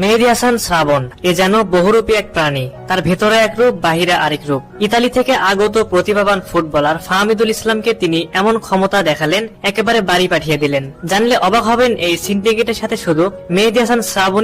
মেহেদি হাসান শ্রাবণ। এ যেন বহুরূপী এক প্রাণী। তার ভেতরে এক রূপ, বাহিরে আরেক রূপ। ইতালি থেকে আগত প্রতিভাবান ফুটবলার ফাহমিদুল ইসলামকে তিনি এমন ক্ষমতা দেখালেন, একেবারে বাড়ি পাঠিয়ে দিলেন। জানলে অবাক হবেন এই সিন্ডিকেটের সাথে শুধু মেহেদি হাসান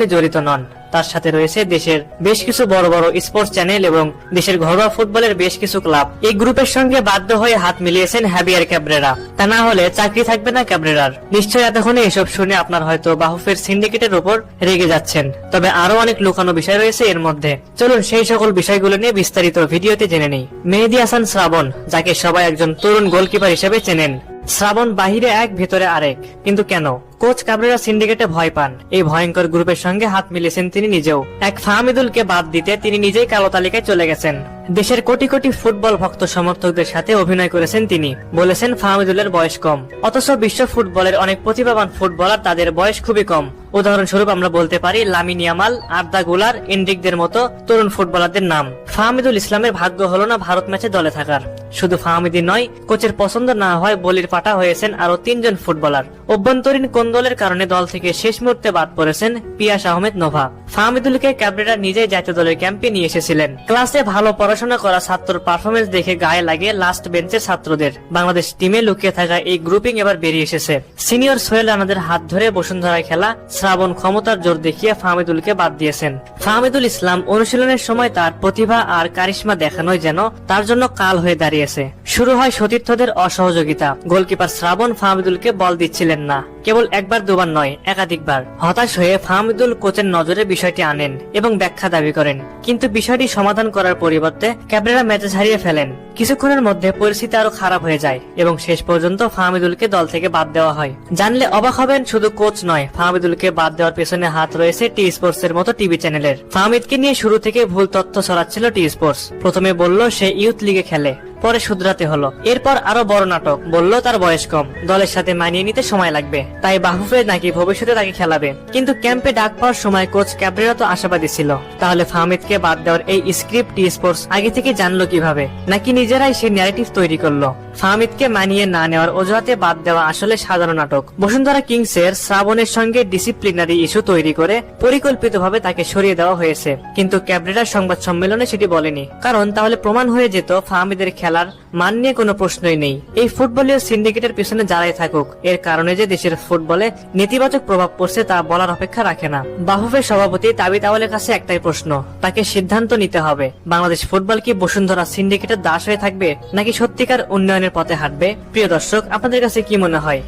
জড়িত নন। তার সাথে রয়েছে দেশের বেশ কিছু বড় বড় স্পোর্টস চ্যানেল এবং দেশের ঘরোয়া ফুটবলের বেশ কিছু ক্লাব এই গ্রুপের সঙ্গে বাধ্য হয়ে হাত মিলিয়েছেন হ্যাবিয়ার ক্যাবরেরা। তা না হলে চাকরি থাকবে না ক্যাবরেরার। নিশ্চয়ই এতক্ষণে এসব শুনে আপনার হয়তো বাহুফের সিন্ডিকেটের উপর রেগে যাচ্ছেন। তবে আরও অনেক লুকানো বিষয় রয়েছে এর মধ্যে। চলুন সেই সকল বিষয়গুলো নিয়ে বিস্তারিত ভিডিওতে জেনে নেই। মেহেদি হাসান শ্রাবণ, যাকে সবাই একজন তরুণ গোলকিপার হিসেবে চেনেন। শ্রাবণ বাহিরে এক, ভেতরে আরেক। কিন্তু কেন? কোচ কাবরেরা সিন্ডিকেটে ভয় পান। এই ভয়ঙ্কর গ্রুপের সঙ্গে হাত মিলেছেন তিনি নিজেও। এক ফাহমিদুলকে বাদ দিতে তিনি নিজেই কালো তালিকায় চলে গেছেন। দেশের কোটি কোটি ফুটবল ভক্ত সমর্থকদের সাথে অভিনয় করেছেন তিনি। বলেছেন ফাহমিদুলের বয়স কম। অথচ বিশ্ব ফুটবলের অনেক প্রতিভাবান ফুটবলার তাদের বয়স খুবই কম। উদাহরণস্বরূপ আমরা বলতে পারি লামিন ইয়ামাল আর্দা গুলার এন্ড্রিকদের মতো তরুণ ফুটবলারদের নাম। ফাহমিদুল ইসলামের ভাগ্য হলো না ভারত ম্যাচে দলে থাকার। শুধু ফাহমিদি নয়, কোচের পছন্দ না হয় বলির পাটা হয়েছেন আরও তিনজন ফুটবলার। অভ্যন্তরীণ কোন্দলের কারণে দল থেকে শেষ মুহূর্তে বাদ পড়েছেন পিয়াস আহমেদ নোভা। ফাহমিদুলকে ক্যাবরেরা নিজেই জাতীয় দলের ক্যাম্পে নিয়ে এসেছিলেন। ক্লাসে ভালো পড়াশোনা করা ছাত্রর পারফরমেন্স দেখে গায়ে লাগে লাস্ট বেঞ্চের ছাত্রদের। বাংলাদেশ টিমে লুকিয়ে থাকা এই গ্রুপিং এবার বেরিয়ে এসেছে। সিনিয়র সোহেল রানাদের হাত ধরে বসুন্ধরা খেলা শ্রাবণ ক্ষমতার জোর দেখিয়ে ফাহমিদুলকে বাদ দিয়েছেন। ফাহমিদুল ইসলাম অনুশীলনের সময় তার প্রতিভা আর কারিশ্মা দেখানোই যেন তার জন্য কাল হয়ে দাঁড়িয়েছে। শুরু হয় সতীর্থদের অসহযোগিতা। গোলকিপার শ্রাবণ ফাহমিদুলকে বল দিচ্ছিলেন না। কেবল একবার, দুবার নয়, একাধিকবার। হতাশ হয়ে ফাহমিদুল কোচের নজরে বিষয়টি আনেন এবং ব্যাখ্যা দাবি করেন। কিন্তু বিষয়টি সমাধান করার পরিবর্তে ক্যাবরেরা ম্যাচে হারিয়ে ফেলেন। কিছুক্ষণের মধ্যে পরিস্থিতি আরও খারাপ হয়ে যায় এবং শেষ পর্যন্ত ফাহমিদুলকে দল থেকে বাদ দেওয়া হয়। জানলে অবাক হবেন, শুধু কোচ নয়, ফাহমিদুলকে বাদ দেওয়ার পেছনে হাত রয়েছে টি স্পোর্টস এর মতো টিভি চ্যানেলের। ফাহমিদকে নিয়ে শুরু থেকে ভুল তথ্য ছড়াচ্ছিল টি স্পোর্টস প্রথমে বলল, সে ইউথ লিগে খেলে। পরে শুধরাতে হলো। এরপর আরও বড় নাটক। বলল, তার বয়স কম। দলের সাথে মানিয়ে নিতে সময় লাগবে। তাই বাহুফে নাকি ভবিষ্যতে তাকে খেলাবে। কিন্তু ক্যাম্পে ডাক পাওয়ার সময় কোচ ক্যাবরেরা তো আশাবাদী ছিল। তাহলে ফাহমিদকে বাদ দেওয়ার এই স্ক্রিপ্ট স্পোর্টস আগে থেকে জানলো কীভাবে? নাকি নিজেরাই সে ন্যারেটিভ তৈরি করল? ফাহমিদকে মানিয়ে না নেওয়ার অজুহাতে বাদ দেওয়া আসলে সাধারণ নাটক। বসুন্ধরা কিংসের শ্রাবণের সঙ্গে ডিসিপ্লিনারি ইস্যু তৈরি করে পরিকল্পিতভাবে তাকে সরিয়ে দেওয়া হয়েছে। কিন্তু ক্যাবরেরার সংবাদ সম্মেলনে সেটি বলেনি। কারণ তাহলে প্রমাণ হয়ে যেত ফাহমিদের খেলার মান নিয়ে কোনো প্রশ্নই নেই। এই ফুটবলীয় সিন্ডিকেটের পিছনে যারাই থাকুক, এর কারণে যে দেশের ফুটবলে নেতিবাচক প্রভাব পড়ছে তা বলার অপেক্ষা রাখে না। বাহুফের সভাপতি তাবি তাওয়ালের কাছে একটাই প্রশ্ন, তাকে সিদ্ধান্ত নিতে হবে। বাংলাদেশ ফুটবল কি বসুন্ধরা সিন্ডিকেটের দাস হয়ে থাকবে, নাকি সত্যিকার উন্নয়নের পথে হাঁটবে। প্রিয় দর্শক আপনাদের কাছে কি মনে হয়?